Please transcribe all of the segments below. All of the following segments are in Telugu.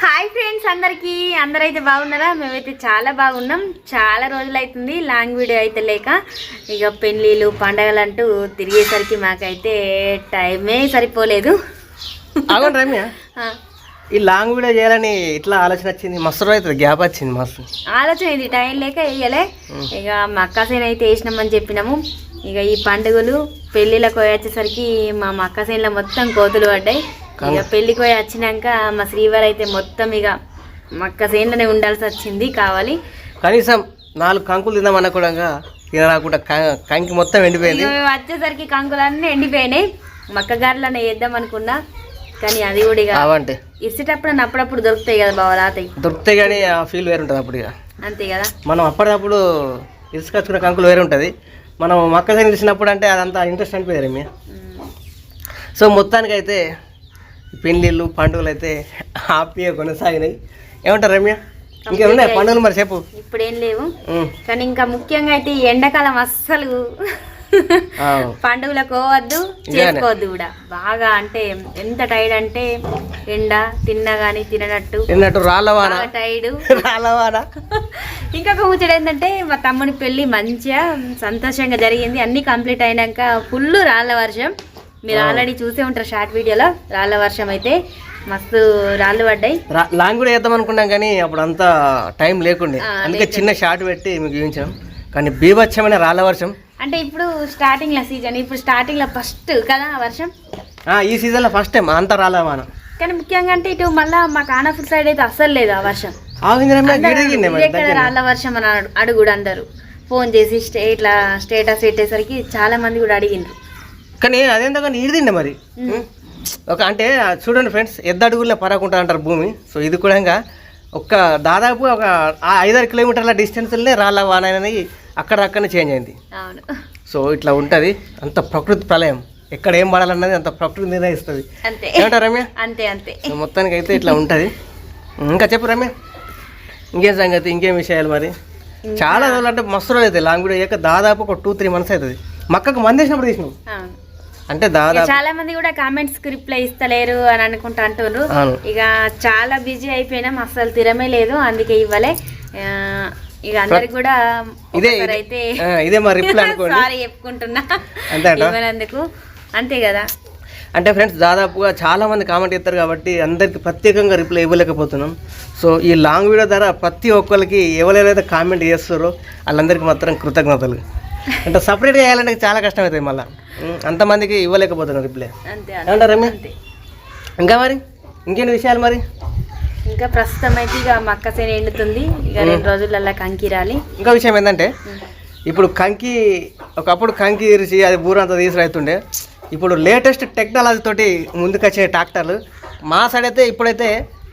హాయ్ ఫ్రెండ్స్ అందరికి. అందరైతే బాగున్నారా? మేమైతే చాలా బాగున్నాం. చాలా రోజులు అవుతుంది లాంగ్ వీడియో అయితే లేక. ఇక పెళ్ళిళ్ళు పండగలు అంటూ తిరిగేసరికి మాకైతే టైమే సరిపోలేదు. ఈ లాంగ్ వీడియో చేయాలని ఇట్లా ఆలోచన వచ్చింది. మస్తు అవుతుంది. గ్యాప్ వచ్చింది మస్తు. ఆలోచన ఇది. టైం లేక వేయలే. ఇక మా అక్కసేన అయితే వేసినామని చెప్పినాము. ఇక ఈ పండుగలు పెళ్ళిళ్ళకి వచ్చేసరికి మా మక్క సేనులో మొత్తం కోతులు పడ్డాయి. ఇక పెళ్ళికి పోయి వచ్చినాక మా శ్రీవారు అయితే మొత్తం ఇక మక్క సేన్లోనే ఉండాల్సి వచ్చింది కావాలి. కనీసం నాలుగు కంకులు తిందామన్నా కూడా తినరాకుండా కంకి మొత్తం ఎండిపోయింది. మేము వచ్చేసరికి కంకులన్నీ ఎండిపోయినాయి. మక్క గారెలనే వేద్దాం అనుకున్నా కానీ అది కూడా ఇక అవంటే ఇచ్చేటప్పుడు అప్పుడప్పుడు దొరుకుతాయి కదా బావ రాతాయి దొరికితే కానీ ఆ ఫీల్ వేరు ఉంటుంది అప్పుడు ఇక. అంతే కదా. మనం అప్పటికప్పుడు ఇసుకొచ్చుకున్న కంకులు వేరే ఉంటుంది. మనం మొక్కజొన్న తెలిసినప్పుడు అంటే అదంతా ఇంట్రెస్ట్ అనిపోయారు ఉమ్. సో మొత్తానికైతే పెళ్ళిళ్ళు పండుగలు అయితే హ్యాపీగా కొనసాగినాయి. ఏమంటారు రమ్య? ఇంకేమున్నాయి? పండుగలు మరి చెప్పు. ఇప్పుడేం లేవు. ఉమ్. కానీ ఇంకా ముఖ్యంగా అయితే ఈ ఎండాకాలం అస్సలు. పండుగలకు పోవద్దు చేసుకోవద్దు కూడా. బాగా అంటే ఎంత టైడ్ అంటే ఎండ తిన్నా గానీ తిననట్టు. నిన్నట్టు రాళ్ళవాన. టైడ్. రాళ్ళవాన. ఇంకొక ముచ్చట ఏంటంటే మా తమ్ముని పెళ్ళి మంచిగా సంతోషంగా జరిగింది. అన్ని కంప్లీట్ అయినాక ఫుల్ రాళ్ళ వర్షం. మీరు ఆల్రెడీ చూసే ఉంటారు షార్ట్ వీడియోలో రాళ్ళ వర్షం అయితే మస్తు రాళ్ళు పడ్డాయి. లాంగ్ కూడా చేద్దాం అనుకున్నాం కానీ అప్పుడు అంతా టైం లేకుండే. అందుకే చిన్న షార్ట్ పెట్టి మీకు చూపించాం కానీ బీభత్సమైన రాళ్ళ వర్షం. అంటే ఇప్పుడు స్టార్టింగ్లో సీజన్ ఇప్పుడు స్టార్టింగ్లో ఫస్ట్ కదా వర్షం? ఆ, ఈ సీజన్లో ఫస్ట్ టైం అంత రాళ్ళవాన కానీ ముఖ్యంగా అంటే ఇటు మళ్ళా మా కానాపూర్ సైడ్ అయితే అస్సలు లేదు ఆ వర్షం. రాళ్ళ వర్షం అని అడు- అడుగుడు అందరు. ఫోన్ చేసి స్టే ఇట్లా స్టేటస్ పెట్టేసరికి చాలా మంది కూడా అడిగిండ్రు. కానీ అదేందో కానీ ఇడిదిండే మరి. ఒక అంటే చూడండి ఫ్రెండ్స్ ఎద్దు అడుగుల్లో పరకుంటా అంటారు భూమి. సో ఇది కూడా ఇంకా ఒక దాదాపు ఒక ఐదారు కిలోమీటర్ల డిస్టెన్స్లోనే రాళ్ళ వాన అనేది అక్కడ అక్కడనే చేంజ్ అయింది. సో ఇట్లా ఉంటుంది. అంత ప్రకృతి ప్రళయం. ఎక్కడ ఏం పడాలన్నది అంత ప్రకృతి నిర్ణయిస్తుంది. ఏమంటారు రమ్య? అంతే అంతే. మొత్తానికి అయితే ఇట్లా ఉంటుంది. ఇంకా చెప్పు రమ్య. ఇంకేం సంగతి ఇంకేం విషయాలు మరి? చాలా రోజులు అంటే మస్తు రోజులు అవుతాయి. లాంగ్ వీడియో దాదాపు ఒక టూ త్రీ మంత్స్ అవుతుంది. మక్కకు మందేసినప్పుడు తీసినాం అవును. అంటే దాదాపు చాలా మంది కూడా కామెంట్స్కి రిప్లై ఇస్తలేరు అని అనుకుంటా అంటున్నారు అవును. ఇక చాలా బిజీ అయిపోయినాం. అసలు తిరమే లేదు. అందుకే ఇవ్వలే. ఇక అందరికి కూడా ఇదే అయితే ఇదే మా రిప్లై అనుకోండి. సారీ చెప్పుకుంటున్నా. ఇవ్వనందుకు. అంతే కదా. అంటే ఫ్రెండ్స్ దాదాపుగా చాలా మంది కామెంట్ చేస్తారు కాబట్టి అందరికి ప్రత్యేకంగా రిప్లై ఇవ్వలేకపోతున్నాం. సో ఈ లాంగ్ వీడియో ద్వారా ప్రతి ఒక్కరికి ఎవరెవరైతే కామెంట్ చేస్తారో. వాళ్ళందరికీ మాత్రం కృతజ్ఞతలు. అంటే సపరేట్గా చేయాలంటే చాలా కష్టం అవుతుంది మళ్ళీ అంతమందికి ఇవ్వలేకపోతున్నాం రిప్లై ఏమంటారు రమ్య? ఇంకా మరి? ఇంకేంటి విషయాలు మరి? ఇంకా ప్రస్తుతం అయితే ఇక మక్క సేన ఎండుతుంది. ఇక రెండు రోజులల్లా కంకి రాలి. ఇంకో విషయం ఏంటంటే ఇప్పుడు కంకి ఒకప్పుడు కంకి ఇరిచి అది బూరంతా తీసి రైతుండే ఇప్పుడు లేటెస్ట్ టెక్నాలజీ తోటి ముందుకొచ్చే ట్రాక్టర్లు మా సైడ్ అయితే ఇప్పుడైతే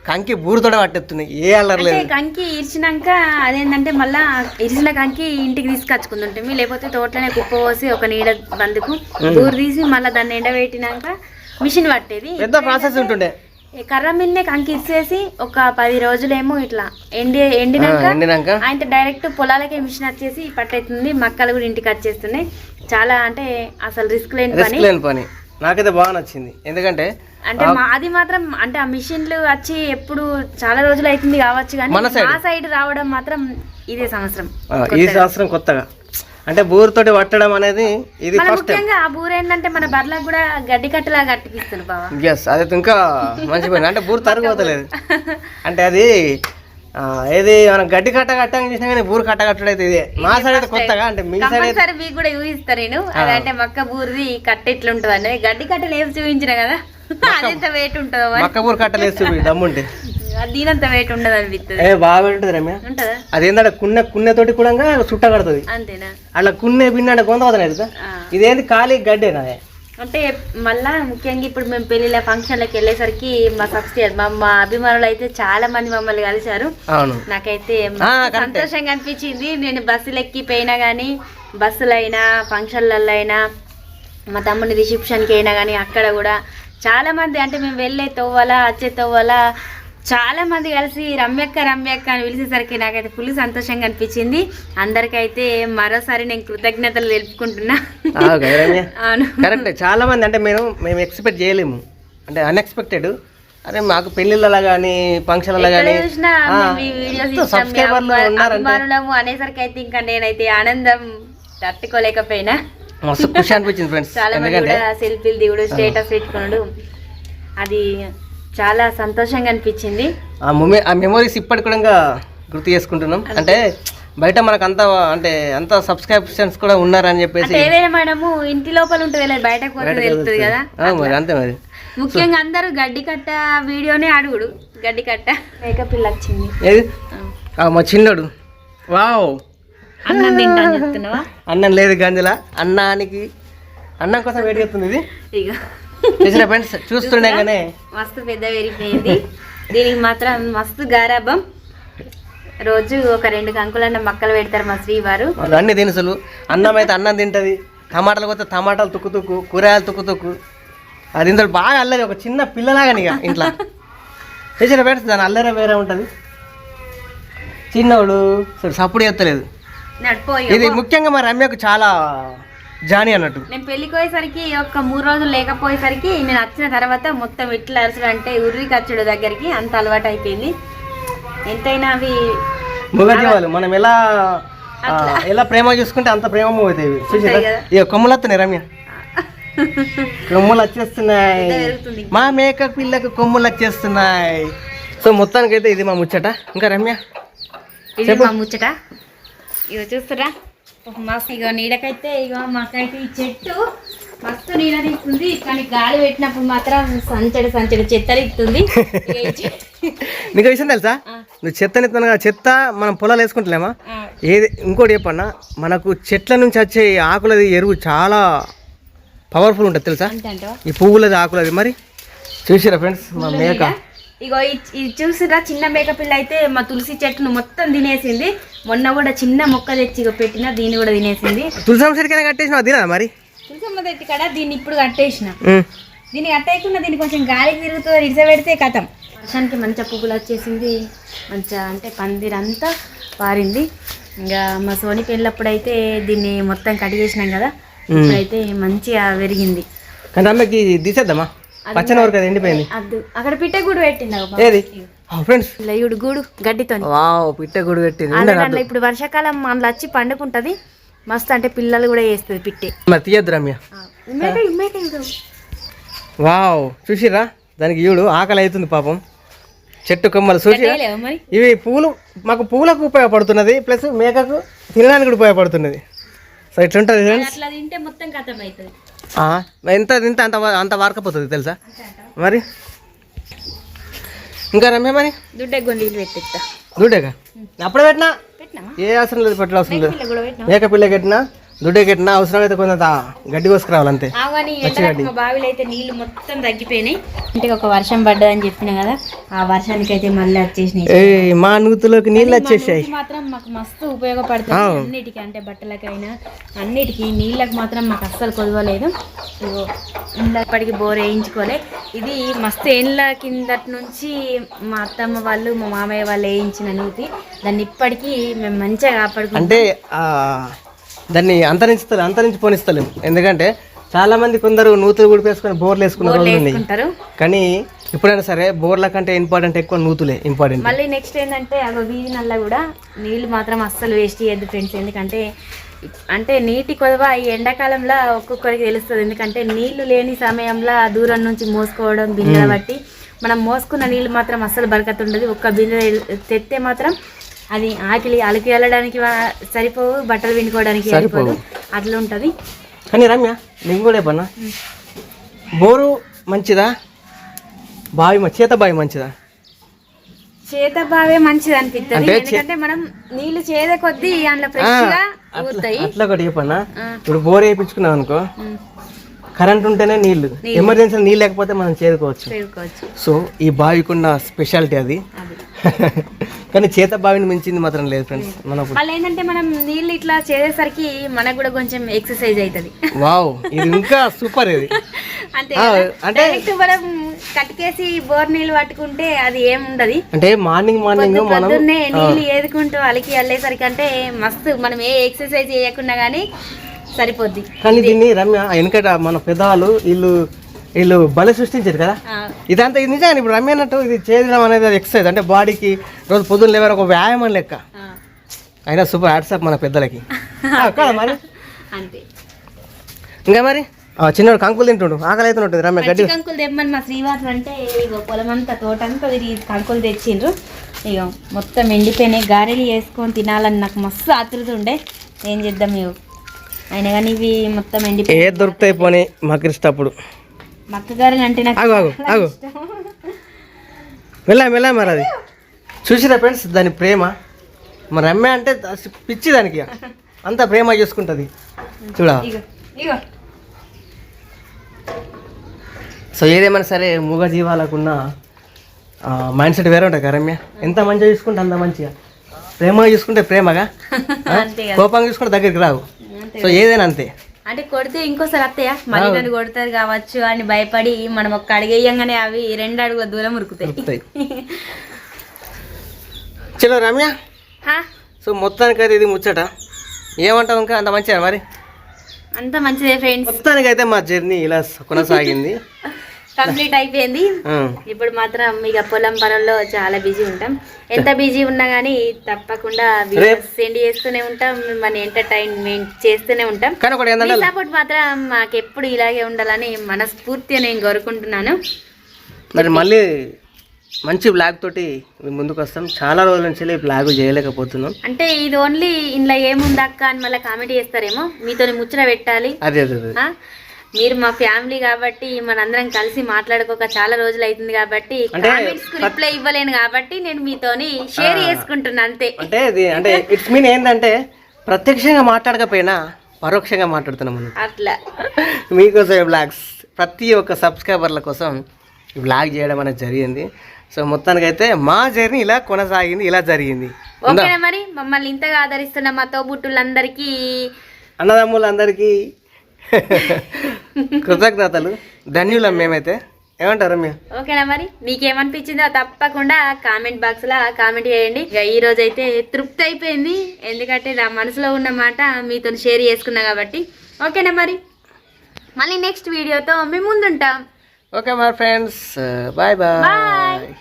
కంకి బూరుతోనే పట్టేస్తున్నాయి ఏ అల్లరి లేదు. కంకి ఇరిచినాక అదేంటంటే మళ్ళా ఇరిచిన కంకి ఇంటికి తీసుకొచ్చుకుంటుంటే లేకపోతే తోటలోనే కుప్ప పోసి ఒక నీడ బందుకు దూరు తీసి మళ్ళీ దాన్ని ఎండబెట్టినాక మిషన్ పట్టేది. పెద్ద ప్రాసెస్ ఉంటుండే. కర్ర మిల్నే కంకి ఇచ్చేసి ఒక పది రోజులేమో ఇట్లా ఎండి ఎండినాక ఆయన డైరెక్ట్ పొలాలకే మిషన్ వచ్చేసి పట్టేస్తుంది మక్కలు కూడా ఇంటికి వచ్చేస్తున్నాయి. చాలా అంటే అసలు రిస్క్ లేని పని. రిస్క్ లేని పని. నాకైతే బాగా నచ్చింది. ఎందుకంటే అంటే అది మాత్రం అంటే ఆ మిషన్లు వచ్చి ఎప్పుడు చాలా రోజులు అవుతుంది కావచ్చు కానీ మన. మా సైడ్ రావడం మాత్రం ఇదే సంవత్సరం ఆ, ఈ సంవత్సరం కొత్తగా. అంటే బూరుతోటి పట్టడం అనేది ఇది ముఖ్యంగా ఆ బూర ఏంటంటే మన బర్లకు కూడా గడ్డి కట్టలా కట్టిపిస్తుంది బావా. ఎస్ అదైతే ఇంకా మంచి పని అంటే బూరు తరగపోతలేదు. అంటే అది ఆ, ఏది మనం గడ్డి కట్ట కట్టని చేసినా కానీ బూరు కట్ట కట్టడం అయితే ఇదే మా సైడ్ అయితే కొత్తగా అంటే మీ సైడ్ కంపల్సరీ మీకు కూడా ఊహిస్తా నేను. అదంటే మక్క బూరిది కట్ట ఎట్లుంటది అనేది గడ్డి కట్టలు ఏమి చూపించిన కదా? అదెంత వెయిట్ ఉంటుందో మక్క బూరు కట్టలేస్తూ దమ్ముంటే అది దీనంత వెయిట్ ఉండదు అనిపిస్తుంది ఏ బాగా ఉంటుంది రమ్య. ఉంటదా? అదేంటంటే కున్నె కున్నెతోటి కూడా చుట్ట కడుతుంది. అంతేనా? అట్లా కున్నె బిన్న గొంత అవుతుంది ఆ. ఇదేంది ఖాళీ గడ్డేనా అంటే మళ్ళా ముఖ్యంగా ఇప్పుడు మేము పెళ్ళిళ్ళ ఫంక్షన్లకు వెళ్ళేసరికి మా సబ్స్క్రైబర్ మా మా అభిమానులు అయితే చాలా మంది మమ్మల్ని కలిశారు. నాకైతే. సంతోషంగా అనిపించింది. నేను బస్సులు ఎక్కి పోయినా కానీ బస్సులైనా ఫంక్షన్లలో అయినా మా తమ్ముని రిసెప్షన్కి అయినా కానీ అక్కడ కూడా చాలా మంది అంటే మేము వెళ్ళే తవ్వాల వచ్చే తవ్వాల చాలా మంది కలిసి రమ్యక్క రమ్యక్క అని పిలిచేసరికి నాకైతే ఫుల్ సంతోషంగా అనిపించింది. అందరికైతే మరోసారి నేను కృతజ్ఞతలు తెలుపుకుంటున్నా. అవును. కరెక్ట్ చాలా మంది అంటే మేము మేము ఎక్స్పెక్ట్ చేయలేము. అంటే అన్ఎక్స్పెక్టెడ్ అరే మాకు పెళ్ళిళ్ళ కానీ ఫంక్షన్ల కానీ సబ్స్క్రైబర్లు అనేసరికి అయితే ఇంకా నేనైతే ఆనందం తట్టుకోలేకపోయినా. మస్తు ఖుషి అనిపించింది ఫ్రెండ్స్ చాలా మంది కూడా సెల్ఫీలు దిగుడు స్టేటస్ పెట్టుకున్నాడు. అది చాలా సంతోషంగా అనిపించింది. ఆ మొమె ఆ మెమరీస్ ఇప్పటికి కూడా ఇంకా గుర్తు చేసుకుంటున్నాం. అంటే బయట మనకు అంత అంటే అంత సబ్స్క్రిప్షన్స్ కూడా ఉన్నారని చెప్పేసి ఏదైనా మనము ఇంటి లోపల ఉంటుంది బయటకు పోతే తెలుస్తుంది కదా? మరి అంతే మరి. ముఖ్యంగా అందరూ గడ్డి కట్ట వీడియోనే అడుగుడు గడ్డి కట్ట. మేకప్ పిల్ల వచ్చింది. ఏది? ఆ, మా చిన్నోడు. వావ్. అన్నం తింటా అని చెప్తున్నావా? అన్నం లేదు గంజల. అన్నానికి అన్నం కోసం వెయిట్ చేస్తుంది ఇది. ఇక చేసిన ఫ్రెండ్స్ చూస్తుండగానే మస్తు పెద్ద పెరిగిపోయింది. దీనికి మాత్రం మస్తు గారాబం రోజు ఒక రెండు కంకులన్న మక్కలు పెడతారు మా శ్రీవారు. అన్ని దినుసులు. అన్నం అయితే అన్నం తింటది. టమాటాలు పోతే టమాటాలు తుక్కు తుక్కు కూరగాయలు తుక్కు తుక్కు. అది ఇందులో బాగా అల్లరి ఒక చిన్న పిల్లలాగా ఇక ఇంట్లో. చేసిన ఫ్రెండ్స్ దాని అల్లరే వేరే ఉంటుంది. చిన్నోడు సరే సప్పుడు ఎత్తలేదు నడిపో ఇది ముఖ్యంగా మా రమ్యకు చాలా జాని అన్నట్టు. నేను పెళ్ళికి పోయేసరికి ఒక మూడు రోజులు లేకపోయేసరికి నేను వచ్చిన తర్వాత మొత్తం ఇట్లా అరసలు అంటే ఉర్రి ఖర్చుడు దగ్గరికి అంత అలవాటు అయిపోయింది. ఎంతైనా అవి మృగజీవాలు మనం ఎలా ఎలా ప్రేమ చూసుకుంటే అంత ప్రేమ అవుతాయి ఇవి. చూసారా. ఇక కొమ్ములు వస్తున్నాయి రమ్య. కొమ్ములు వచ్చేస్తున్నాయి. మా మేక పిల్లకు కొమ్ములు వచ్చేస్తున్నాయి. సో మొత్తానికి అయితే ఇది మా ముచ్చట. ఇంకా రమ్య? ఇది మా ముచ్చట. ఇగో చూస్తురా మస్తు ఇగో నీడకైతే ఇగో మాకైతే ఈ చెట్టు మస్తు నీడ తీస్తుంది. కానీ గాలి పెట్టినప్పుడు మాత్రం సంచడి సంచడి చెత్త ఇస్తుంది నీకు విషయం తెలుసా? నువ్వు చెత్త ఎత్తున్నావు కదా చెత్త మనం పొలాలు వేసుకుంటలేమా? ఏది ఇంకోటి చెప్పన్నా మనకు చెట్ల నుంచి వచ్చే ఆకులది ఎరువు చాలా పవర్ఫుల్ ఉంటుంది తెలుసా? ఈ పువ్వులది ఆకులది. మరి చూసిరా ఫ్రెండ్స్ మా మేక. ఇగో ఈ- ఇది చూసిరా చిన్న మేక పిల్ల అయితే మా తులసి చెట్టును మొత్తం తినేసింది. మొన్న కూడా చిన్న మొక్క తెచ్చి ఇగో పెట్టిన దీన్ని కూడా తినేసింది. తులసం చెట్టుకైనా కట్టేసిన తినా మరి? తులసమ్మ చెట్టు కాడ దీన్ని ఇప్పుడు కట్టేసిన. దీన్ని కట్టేయకుండా దీన్ని కొంచెం గాలికి తిరుగుతుంది ఇడిసబెడితే కథం. వర్షానికి మంచిగా పువ్వులు వచ్చేసింది. మంచిగా అంటే పందిరంతా పారింది. ఇంకా మా సోని పెళ్ళప్పుడైతే దీన్ని మొత్తం కడిగేసినాం కదా. ఇప్పుడైతే మంచిగా పెరిగింది. కానీ అమ్మకి తీసేద్దామా? పచ్చని వరకు అది ఎండిపోయింది. అద్దు. అక్కడ పిట్ట గూడు పెట్టింది. ఏది? ఫ్రెండ్స్. లయుడు గూడు గడ్డితో వావ్ పిట్ట గుడి పెట్టింది ఇప్పుడు వర్షాకాలం అందులో వచ్చి పండుకుంటది. మస్తు అంటే పిల్లలు కూడా వేస్తుంది పిట్టే. మరి తీయద్దు రమ్య. వావ్ చూసిరా దానికి ఈవుడు ఆకలి అవుతుంది పాపం. చెట్టు కొమ్మలు మరి? ఇవి పూలు మాకు పూలకు ఉపయోగపడుతున్నది ప్లస్ మేకకు తినడానికి కూడా ఉపయోగపడుతున్నది. సో ఇట్లుంటుంది ఫ్రెండ్స్ అట్లా తింటే మొత్తం కథం అవుతుంది. ఎంత తింటే అంత అంత వారకపోతుంది తెలుసా? మరి? ఇంకా రమ్య మరి? దుడ్డే గొండీలు పెట్టిస్తా. దుడ్డేగా? అప్పుడే పెట్టినా? ఏ అవసరం లేదు పెట్టినా మేక పిల్ల కట్టినా దుడ్డే కట్టినా అవసరం అయితే కొంత గడ్డి కోసుకురావాలి అంతే. మా బావిలో అయితే నీళ్ళు మొత్తం తగ్గిపోయినాయి. అంటే ఒక వర్షం పడ్డదని చెప్పిన కదా ఆ వర్షానికి అయితే మళ్ళీ వచ్చేసినాయి. మా నూతులోకి నీళ్ళు వచ్చేసాయి. మాత్రం మాకు మస్తు ఉపయోగపడుతుంది అన్నిటికీ అంటే బట్టలకైనా అన్నిటికీ. నీళ్ళకి మాత్రం మాకు అస్సలు కొదవలేదు ఇప్పటికి బోర్ వేయించుకోలే. ఇది మస్తు ఏండ్ల కిందటి నుంచి మా అత్తమ్మ వాళ్ళు మా మామయ్య వాళ్ళు వేయించిన నూతి. దాన్ని ఇప్పటికీ మేము మంచిగా కాపాడుకుంటాం. అంటే దాన్ని అంతరించుతలే అంతరించి పోనిస్తలేము ఎందుకంటే చాలా మంది కొందరు నూతులు గుడిపేసుకొని బోర్లు వేసుకున్న రోజులు ఉన్నాయి. కానీ ఎప్పుడైనా సరే బోర్ల కంటే ఇంపార్టెంట్ ఎక్కువ నూతులే ఇంపార్టెంట్. మళ్ళీ నెక్స్ట్ ఏంటంటే అగో వీధి నల్ల కూడా నీళ్ళు మాత్రం అస్సలు వేస్ట్ చేయొద్దు ఫ్రెండ్స్. ఎందుకంటే అంటే నీటి కొదవ ఈ ఎండాకాలంలో ఒక్కొక్కరికి తెలుస్తుంది. ఎందుకంటే నీళ్ళు లేని సమయంలో దూరం నుంచి మోసుకోవడం బిందెల బట్టి మనం మోసుకున్న నీళ్ళు మాత్రం అస్సలు బరకత ఉండదు ఒక్క బిందె తెస్తే మాత్రం అది ఆకిలి అలికి వెళ్ళడానికి సరిపోవు బట్టలు పిండుకోవడానికి సరిపోదు. అట్లా ఉంటుంది. కానీ రమ్య నీకు కూడా చెప్పన్నా బోరు మంచిదా? బావి చేత బావి మంచిదా? చేత బావే మంచిది అనిపిస్తుంది ఎందుకంటే మనం నీళ్ళు చేదే కొద్దీ అందులో ఫ్రెష్గా ఊరుతాయి. అట్లా ఒకటి చెప్పన్నా. ఇప్పుడు బోర్ వేయించుకున్నాం అనుకో కరెంట్ ఉంటేనే నీళ్ళు ఎమర్జెన్సీ నీళ్ళు లేకపోతే మనం చేరుకోవచ్చు సో ఈ బావికున్న స్పెషాలిటీ అది. కానీ చేత బావిని మించింది మాత్రం లేదు ఫ్రెండ్స్ మనకు మళ్ళీ ఏంటంటే మనం నీళ్ళు ఇట్లా చేసేసరికి మనకు కూడా కొంచెం ఎక్సర్సైజ్ అవుతుంది వావ్ ఇది ఇంకా సూపర్ ఇది. అంతే? అంటే మనం కట్టుకేసి బోర్ నీళ్ళు పట్టుకుంటే అది ఏం ఉండదు. అంటే మార్నింగ్ మార్నింగ్ మనం నీళ్ళు ఏదుకుంటూ అలికి వెళ్ళేసరికి అంటే మస్తు మనం ఏ ఎక్సర్సైజ్ చేయకుండా కానీ సరిపోద్ది. కానీ దీన్ని రమ్య వెనకట మన పెద్దవాళ్ళు వీళ్ళు వీళ్ళు బలి సృష్టించారు కదా? ఇదంతా ఇది నిజంగా ఇప్పుడు రమ్య అన్నట్టు ఇది చేయడం అనేది ఎక్సర్సైజ్ అంటే బాడీకి రోజు పొద్దున్న లేవని ఒక వ్యాయామం లెక్క. అయినా సూపర్ హ్యాట్సాప్ మన పెద్దలకి. కదా మరి? ఇంకా మరి? ఆ, చిన్నోడు కంకులు తింటుండు ఆకలి అవుతుంటుంది రమ్య గడ్డి. కంకులు తెమ్మని మా శ్రీవారు అంటే ఇగో పొలం అంతా తోట అంతా కంకులు తెచ్చిండ్రు. ఇక మొత్తం ఎండిపోయినాయి గారెలు వేసుకొని తినాలని నాకు మస్తు ఆతృత ఉండే. ఏం చేద్దాం ఇవి అయినా కానీ ఇవి మొత్తం ఏ ఎండిపోయి దొరుకుతాయి పోనీ మాకు ఇష్టప్పుడు అంటే నాకు ఆగు ఆగు ఆగు. వెళ్ళా వెళ్ళా మరి అది. చూసిరా ఫ్రెండ్స్ దాని ప్రేమ. మరి రమ్య అంటే పిచ్చి దానికి. అంత ప్రేమ చేసుకుంటుంది. చూడ? సో ఏదేమైనా సరే మూగ జీవాలకున్న మైండ్ సెట్ వేరే ఉంటుంది కదా రమ్య? ఎంత మంచిగా చూసుకుంటే అంత మంచిగా. ప్రేమగా చూసుకుంటే ప్రేమగా? కోపంగా చూసుకుంటే దగ్గరికి రావు. సో ఏదైనా అంతే. అంటే కొడితే ఇంకోసారి అత్తయ్య మళ్ళీ నన్ను కొడతారు కావచ్చు అని భయపడి మనం ఒక్క అడిగేయంగానే అవి రెండు అడుగుల దూరం ఉరుకుతాయి. చలో రమ్య? హా? సో మొత్తానికైతే ఇది ముచ్చట. ఏమంటావు ఇంకా? అంత మంచిగా మరి? అంత మంచిదే ఫ్రెండ్స్ మొత్తానికైతే మా జర్నీ ఇలా కొనసాగింది. కంప్లీట్ అయిపోయింది. ఇప్పుడు మాత్రం ఇక పొలం పనుల్లో చాలా బిజీ ఉంటాం. ఎంత బిజీ ఉన్నా కానీ తప్పకుండా సెండ్ చేస్తూనే ఉంటాం మన ఎంటర్టైన్మెంట్ చేస్తూనే ఉంటాం. సపోర్ట్ మాత్రం మాకు ఎప్పుడు ఇలాగే ఉండాలని మనస్ఫూర్తిగా నేను కోరుకుంటున్నాను. మరి మళ్ళీ మంచి బ్లాగ్ తోటి ముందుకు వస్తాం. చాలా రోజుల నుంచి ఈ బ్లాగ్ చేయలేకపోతున్నాం. అంటే ఇది ఓన్లీ ఇంట్లో ఏముందక్క అని మళ్ళీ కామెంట్ చేస్తారేమో? మీతో ముచ్చట పెట్టాలి. అదే అదే? మీరు మా ఫ్యామిలీ కాబట్టి మనందరం కలిసి మాట్లాడుకోక చాలా రోజులు అవుతుంది కాబట్టి అంటే కామెంట్స్కు రిప్లై ఇవ్వలేను కాబట్టి నేను మీతోని షేర్ చేసుకుంటున్నా అంతే. అంటే ఇది అంటే ఇట్స్ మీన్ ఏంటంటే ప్రత్యక్షంగా మాట్లాడకపోయినా పరోక్షంగా మాట్లాడుతున్నాం మనం. అట్లా. మీకోసం బ్లాగ్స్ ప్రతి ఒక్క సబ్స్క్రైబర్ల కోసం బ్లాగ్ చేయడం అనేది జరిగింది. సో మొత్తానికైతే మా జర్నీ ఇలా కొనసాగింది ఇలా జరిగింది. ఓకేనా మరి? మమ్మల్ని ఇంతగా ఆదరిస్తున్న మా తోబుట్టులందరికీ అన్నదమ్ములందరికీ కృతజ్ఞతలు. ధన్యులం మేమైతే. ఏమంటారు మీరు? ఓకేనా మరి? మీకేమనిపించిందో తప్పకుండా కామెంట్ బాక్స్లో కామెంట్ చేయండి. ఇక ఈ రోజు అయితే తృప్తి అయిపోయింది. ఎందుకంటే నా మనసులో ఉన్న మాట మీతో షేర్ చేసుకున్నా కాబట్టి. ఓకేనా మరి? మళ్ళీ నెక్స్ట్ వీడియోతో మేము ముందుంటాం. ఓకే మా ఫ్రెండ్స్. బాయ్. బాయ్.